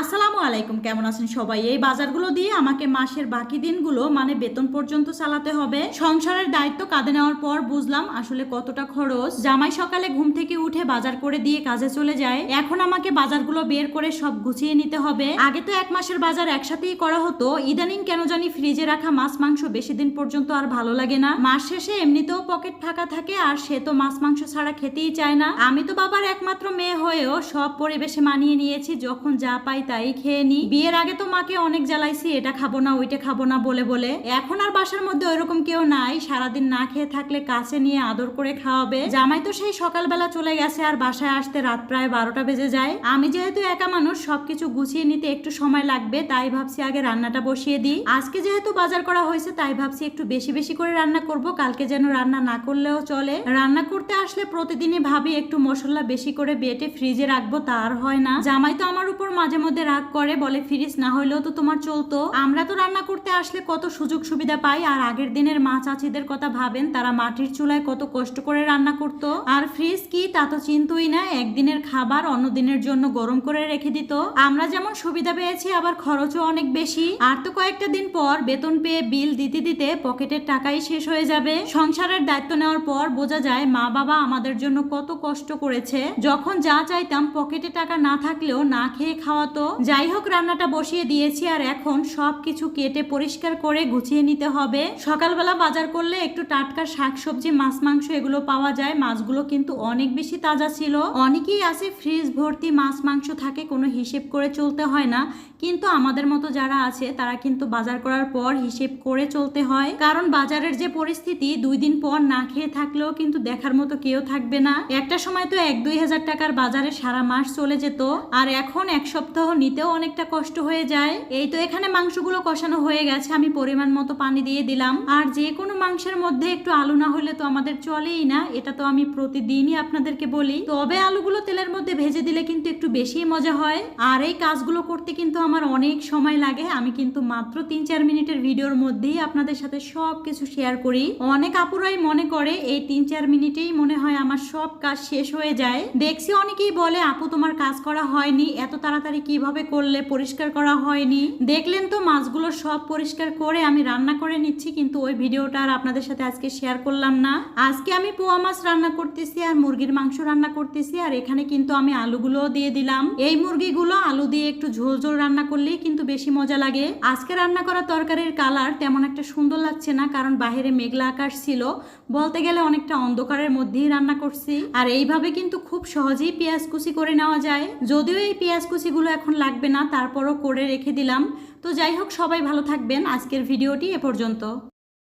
আসসালামু আলাইকুম, কেমন আছেন সবাই? এই বাজারগুলো দিয়ে আমাকে মাসের বাকি দিনগুলো মানে বেতন পর্যন্ত চালাতে হবে। সংসারের দায়িত্ব কাঁধে নেওয়ার পর বুঝলাম আসলে কতটা খরচ। জামাই সকালে ঘুম থেকে উঠে বাজার করে দিয়ে কাজে চলে যায়। এখন আমাকে বাজারগুলো বের করে সব গুছিয়ে নিতে হবে। আগে তো এক মাসের বাজার একসাথেই করা হতো। ইদানিং কেন জানি ফ্রিজে রাখা মাছ মাংস বেশি দিন পর্যন্ত আর ভালো লাগে না। মাস শেষে এমনিতেও পকেট ফাঁকা থাকে আর সে তো মাছ মাংস ছাড়া খেতেই চায় না। আমি তো বাবার একমাত্র মেয়ে হয়েও সব পরিবেশে মানিয়ে নিয়েছি। যখন যা পাই তাই খেয়ে নি। বিয়ের আগে তো মাকে অনেক জ্বালাইছি, এটা খাব না, ওইটা খাব না বলে বলে। এখন আর বাসার মধ্যে ওইরকম কেউ নাই, সারাদিন না খেয়ে থাকলে কাছে নিয়ে আদর করে খাওয়াবে। জামাই তো সেই সকালবেলা চলে গেছে আর বাসায় আসতে রাত প্রায় বারোটা বেজে যায়। আমি যেহেতু একা মানুষ, সবকিছু গুছিয়ে নিতে একটু সময় লাগবে, তাই ভাবছি আগে রান্নাটা বসিয়ে দিই। আজকে যেহেতু বাজার করা হয়েছে, তাই ভাবছি একটু বেশি বেশি করে রান্না করব, কালকে যেন রান্না না করলেও চলে। রান্না করতে আসলে প্রতিদিনই ভাবি একটু মশলা বেশি করে বেটে ফ্রিজে রাখব, তা আর হয় না। জামাই তো আমার উপর মাঝে মধ্যে রাগ করে, বলে ফ্রিজ না হইলেও তো তোমার চলতো। আমরা তো রান্না করতে আসলে কত সুযোগ সুবিধা পাই, আর আগের দিনের মা চাচিদের কথা ভাবেন, তারা মাটির চুলায় কত কষ্ট করে রান্না করত। আর ফ্রিজ কি, তা তো চিন্তই না, একদিনের খাবার অন্য দিনের জন্য গরম করে রেখে দিত। আমরা যেমন সুবিধা পেয়েছি, আবার খরচও অনেক বেশি। আর তো কয়েকটা দিন পর বেতন পেয়ে বিল দিতে দিতে পকেটের টাকাই শেষ হয়ে যাবে। সংসারের দায়িত্ব নেওয়ার পর বোঝা যায়, মা বাবা আমাদের জন্য কত কষ্ট করেছে। যখন যা চাইতাম, পকেটে টাকা না থাকলেও না খেয়ে খাওয়াতো। যাই হোক, রান্নাটা বসিয়ে দিয়েছি আর এখন সব কিছু কেটে পরিষ্কার করে গুছিয়ে নিতে হবে। সকালবেলা বাজার করলে একটু টাটকা শাকসবজি, মাছ, মাংস এগুলো পাওয়া যায়। মাছগুলো কিন্তু অনেক বেশি তাজা ছিল। অনেকেই আছে ফ্রিজ ভর্তি মাছ, মাংস থাকে, কোনো হিসেব করে চলতে হয় না। কিন্তু আমাদের মতো যারা আছে, তারা কিন্তু বাজার করার পর হিসেব করে চলতে হয়। কারণ বাজারের যে পরিস্থিতি, দুই দিন পর না খেয়ে থাকলেও কিন্তু দেখার মতো কেউ থাকবে না। একটা সময় তো এক দুই হাজার টাকার বাজারে সারা মাস চলে যেত। আর এখন এক সপ্তাহ নিতেও অনেকটা কষ্ট হয়ে যায়। এই তো এখানে মাংসগুলো কষানো হয়ে গেছে, আমি পরিমাণ মতো পানি দিয়ে দিলাম। আর যে কোনো মাংসের মধ্যে একটু আলু না হলে তো আমাদের চলেই না, এটা তো আমি প্রতিদিনই আপনাদেরকে বলি। তবে আলুগুলো তেলের মধ্যে ভেজে দিলে কিন্তু একটু বেশি মজা হয়। আর এই কাজগুলো করতে কিন্তু আমার অনেক সময় লাগে। আমি কিন্তু মাত্র তিন চার মিনিটের ভিডিওর মধ্যেই আপনাদের সাথে সব কিছু শেয়ার করি। অনেক আপুরাই মনে করে এই তিন চার মিনিটেই মনে হয় আমার সব কাজ শেষ হয়ে যায়। দেখছি অনেকেই বলে, আপু, তোমার কাজ করা হয়নি, এত তাড়াতাড়ি কীভাবে করলে পরিষ্কার করা হয়নি? দেখলেন তো মাছগুলো সব পরিষ্কার করে আমি রান্না করে নিচ্ছি, কিন্তু ওই ভিডিওটা আর আপনাদের সাথে আজকে শেয়ার করলাম না। আজকে আমি পোয়া মাছ রান্না করতেছি আর মুরগির মাংস রান্না করতেছি, আর এখানে কিন্তু আমি আলুগুলোও দিয়ে দিলাম। এই মুরগিগুলো আলু দিয়ে একটু ঝোল ঝোল রান্না করলেই কিন্তু বেশি মজা লাগে। আজকে রান্না করা তরকারির কালার তেমন একটা সুন্দর লাগছে না, কারণ বাইরে মেঘলা আকাশ ছিল। বলতে গেলে অনেকটা অন্ধকারের মধ্যেই রান্না করছি। আর এইভাবে কিন্তু খুব সহজেই পেঁয়াজ কুচি করে নেওয়া যায়। যদিও এই পেঁয়াজ কুচিগুলো এখন লাগবে না, তারপরও করে রেখে দিলাম। তো যাই হোক, সবাই ভালো থাকবেন। আজকের ভিডিওটি এ পর্যন্ত।